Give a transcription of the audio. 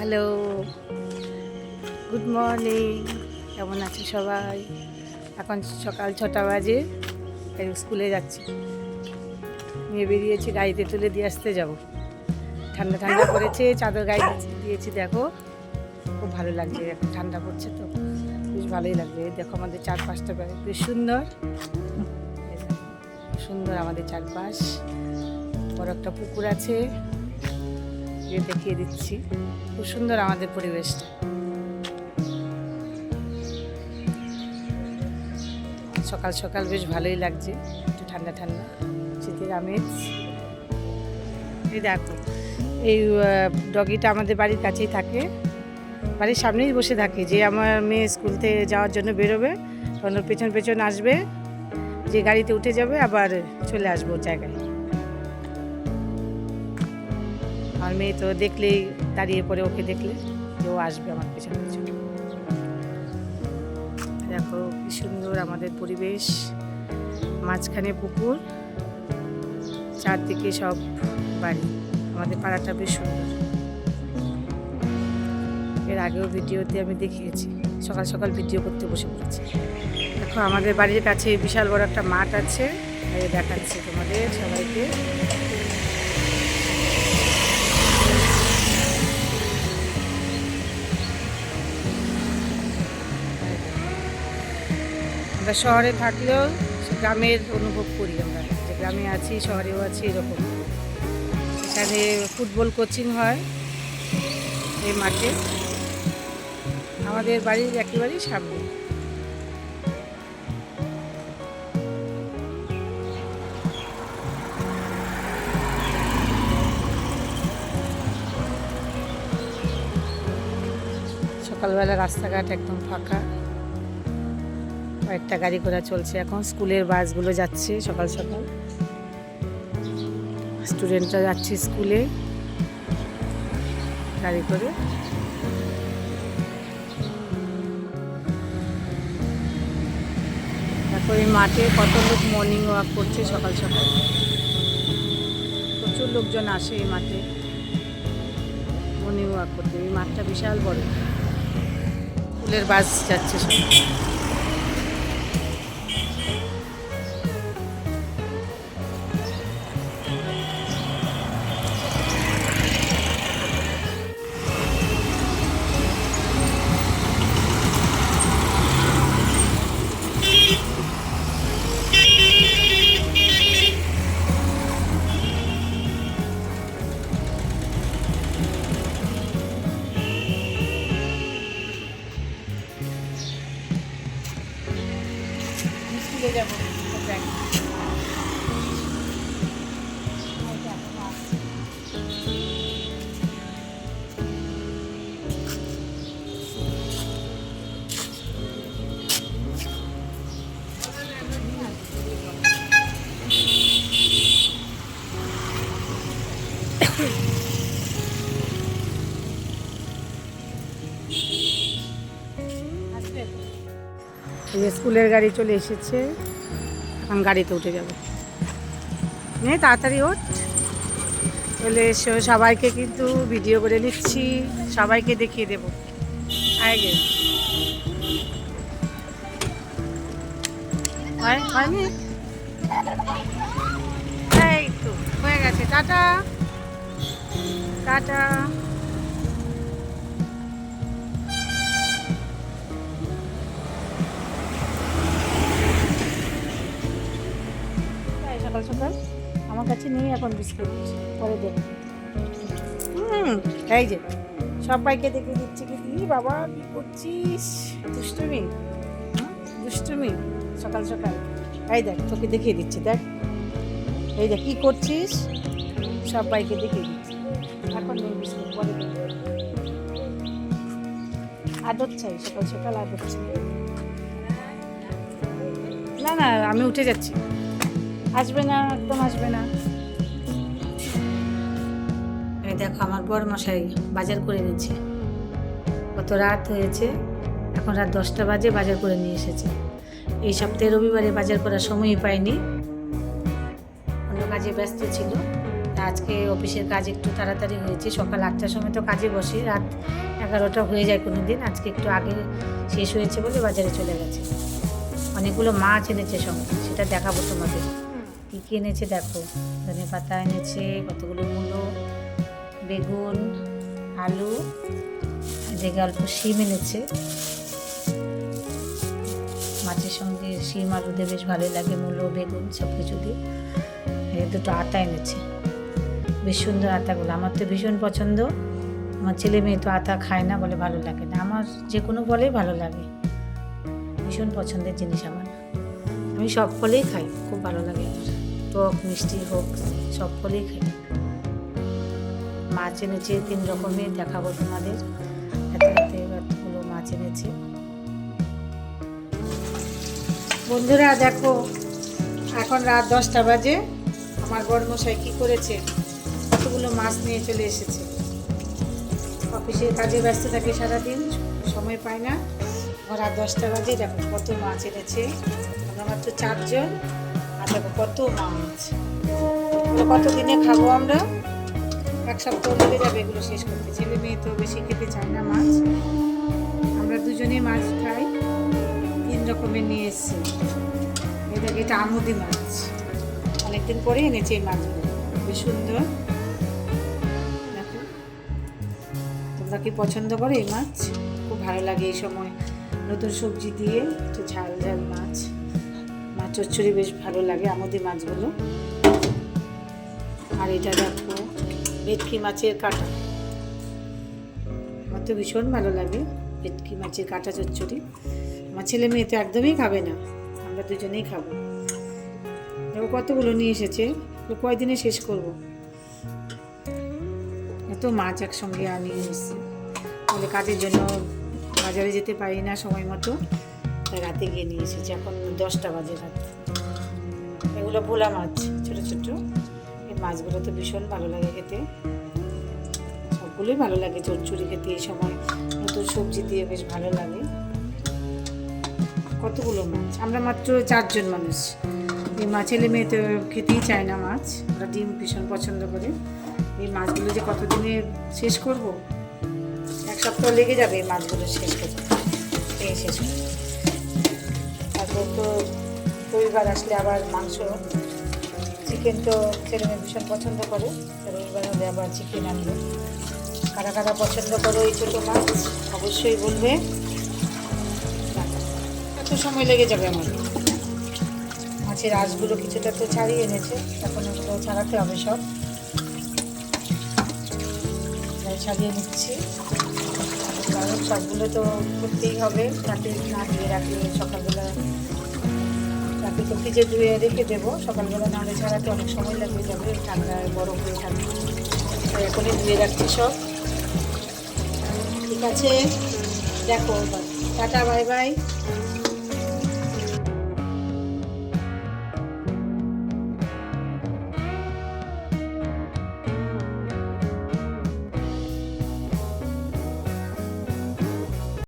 Hello. Good morning. কেমন আছো সবাই? এখন সকাল ছটা বাজে স্কুলে যাচ্ছি। নিয়ে বেরিয়েছি, গাড়িতে তুলে দিয়ে আসতে যাব। ঠান্ডা ঠান্ডা পড়েছে, চাদর গায়ে দিয়ে- দিয়েছি, দেখো। খুব ভালো লাগছে, এখন ঠান্ডা পড়ছে তো। বেশ ভালোই লাগবে দেখো আমাদের চারপাশটা বেশ সুন্দর। সুন্দর আমাদের চারপাশ। বড় একটা পুকুর আছে। যে দেখিয়ে দিচ্ছি। খুব সুন্দর আমাদের পরিবেশটা। সকাল সকাল বেশ ভালোই লাগছে, একটু ঠান্ডা ঠান্ডা। শীতের আমেজ। এই দেখো, এই ডগিটা আমাদের বাড়ির কাছেই থাকে। বাড়ির সামনেই বসে থাকে, যে আমার মেয়ে স্কুল থেকে যাওয়ার জন্য বেরোবে, তখন পেছন পেছন আসবে, যে গাড়িতে উঠে যাবে, আবার চলে আসব জায়গায়। আমার মেয়ে তো দেখলেই দাঁড়িয়ে পড়ে, ওকে দেখলে যে ও আসবে আমার পেছনে পেছনে। দেখো কি সুন্দর আমাদের পরিবেশ। মাঝখানে পুকুর, চারদিকে সব বাড়ি। আমাদের পাড়াটা বেশ সুন্দর। এর আগেও ভিডিওতে আমি দেখিয়েছি, সকাল সকাল ভিডিও করতে বসে পড়েছি। দেখো, আমাদের বাড়ির কাছে বিশাল বড় একটা মাঠ আছে। দেখাচ্ছি তোমাদের সবাইকে। আমরা শহরে থাকলেও গ্রামের অনুভব করি আমরা। যে গ্রামে আছি, শহরেও আছি, এরকম। এখানে ফুটবল কোচিং হয় এই মাঠে। আমাদের বাড়ির একেবারেই সামনে। সকালবেলা রাস্তাঘাট একদম ফাঁকা। কয়েকটা গাড়ি ঘোড়া চলছে এখন। স্কুলের বাসগুলো যাচ্ছে সকাল সকাল। স্টুডেন্টরা যাচ্ছে স্কুলে গাড়ি করে। দেখো এই মাঠে কত লোক মর্নিং ওয়াক করছে সকাল সকাল। প্রচুর লোকজন আসে এই মাঠে। মর্নিং ওয়াক করতে। এই মাঠটা বিশাল বড়। স্কুলের বাস যাচ্ছে সব। স্কুলের গাড়ি চলে এসেছে। এখন গাড়িতে উঠে যাবে। নে তাড়াতাড়ি ওঠ। চলে এসো সবাইকে কিন্তু ভিডিও করে নিচ্ছি। সবাইকে দেখিয়ে দেবো। আগে হয় হয়নি এই তো, হয়ে গেছে। টাটা। টাটা। সকাল সকাল আমার কাছে নেই এখন বিস্কুট পরে দেব হুম, এই যে, সবাইকে দেখে দিচ্ছি কি দি বাবা, কি করছিস? দুষ্টুমি দুষ্টুমি, সকাল সকাল। এই দেখ, তোকে দেখিয়ে দিচ্ছি, দেখ। এই দেখ, কি করছিস? সবাইকে দেখিয়ে দিচ্ছি। এখন নেই বিস্কুট, পরে দেব আদর চাই, সকাল সকাল আদর চাই। না না, আমি উঠে যাচ্ছি। আসবে না, একদম আসবে না। দেখো, আমার বড় মশাই বাজার করে নিচ্ছে কত রাত হয়েছে, এখন রাত দশটা বাজে, বাজার করে নিয়ে এসেছে। এই সপ্তাহে রবিবারে বাজার করার সময়ই পাইনি। অন্য কাজে ব্যস্ত ছিল। আজকে অফিসের কাজ একটু তাড়াতাড়ি হয়েছে। সকাল আটটার সময় তো কাজে বসে, রাত এগারোটা হয়ে যায় কোনো দিন আজকে একটু আগে শেষ হয়েছে বলে বাজারে চলে গেছে। অনেকগুলো মাছ এনেছে সঙ্গে, সেটা দেখাবো তোমাদের। কী কী এনেছে দেখো। ধনে পাতা এনেছে, কতগুলো মূলো, বেগুন, আলু যে অল্প শিম এনেছে। মাছের সঙ্গে শিম, আলু দিয়ে বেশ ভালোই লাগে, মূলো, বেগুন সব কিছু দিয়ে দুটো আটা এনেছে। বেশ সুন্দর আটাগুলো। আমার তো ভীষণ পছন্দ। আমার ছেলে মেয়ে তো আটা খায় না বলে ভালো লাগে না। আমার যে কোনো ফলেই ভালো লাগে। ভীষণ পছন্দের জিনিস আমার। আমি সব ফলেই খাই, খুব ভালো লাগে। আমার টক, মিষ্টি হোক, সব ফলেই খাই মাছ এনেছে, তিন রকমের দেখাবো তোমাদের। হাতে এতগুলো মাছ এনেছে। বন্ধুরা, দেখো, এখন রাত দশটা বাজে। আমার বড়মশাই কী করেছে? কতগুলো মাছ নিয়ে চলে এসেছে। অফিসের কাজে ব্যস্ত থাকে সারাদিন, সময় পায় না। রাত দশটা বাজে, দেখো কত মাছ এনেছে। আমরা মাত্র চারজন। দেখো কত মাছ? এগুলো কত দিনে খাব আমরা? এক সপ্তাহ লেগে যাবে এগুলো শেষ করতে। ছেলে মেয়ে তো বেশি খেতে চায় না মাছ। আমরা দুজনেই মাছ খাই, তিন রকমের নিয়ে এসেছি। দেখ এটা আমুদি মাছ। অনেকদিন পরে এনেছে এই মাছগুলো। বেশ সুন্দর। দেখো। তোমরা কি পছন্দ করো এই মাছ? খুব ভালো লাগে এই সময় নতুন সবজি দিয়ে একটু ঝাল ঝাল মাছ। চচ্চড়ি বেশ ভালো লাগে, আমুদি মাছগুলো। আর এটা দেখো, ভেটকি মাছের কাঁটা। আমার তো ভীষণ ভালো লাগে ভেটকি মাছের কাঁটা চচ্চড়ি। আমার ছেলে মেয়ে তো একদমই খাবে না, আমরা দুজনেই খাব। দেখো কতগুলো নিয়ে এসেছে কয়দিনে শেষ করব? এত মাছ একসঙ্গে আনিয়ে এসেছি কাজের জন্য বাজারে যেতে পারি না সময় মতো। রাতে গিয়ে নিয়ে এসেছি, এখন দশটা বাজে রাত। এগুলো ভোলা মাছ, ছোটো ছোটো। এই মাছগুলো তো ভীষণ ভালো লাগে খেতে। সবগুলোই ভালো লাগে, চচ্চড়ি খেতে এই সময়। নতুন সবজি দিয়ে বেশ ভালো লাগে। কতগুলো মাছ? আমরা মাত্র চারজন মানুষ। এই মাছ ছেলে মেয়ে তো খেতেই চায় না মাছ। ওরা ডিম ভীষণ পছন্দ করে। এই মাছগুলো যে কতদিনে শেষ করব? এক সপ্তাহ লেগে যাবে এই মাছগুলো শেষ করতে। এই শেষ করতে। তারপর তো রবিবার আসলে আবার মাংস। চিকেন তো ছেলে মেয়ে ভীষণ পছন্দ করে। রবিবার হলে আবার চিকেন আনবে। কারা কারা পছন্দ করো এই ছোটো মাছ, অবশ্যই বলবে। এত সময় লেগে যাবে আমার। মাছের আঁশগুলো কিছুটা তো ছাড়িয়ে এনেছে। এখন ওগুলো ছাড়াতে হবে সব। ছাড়িয়ে নিচ্ছি। কারণ সবগুলো তো করতেই হবে। তাতে না ধুয়ে রাখলে সকালবেলা তাকে তো ফ্রিজে ধুয়ে রেখে দেবো। সকালবেলা নাহলে ছাড়াতে অনেক সময় লাগবে, যাবে। ঠান্ডায় বরফ হয়ে থাকবে। এখনই ধুয়ে রাখছি সব। ঠিক আছে? দেখো, টাটা, বাই বাই।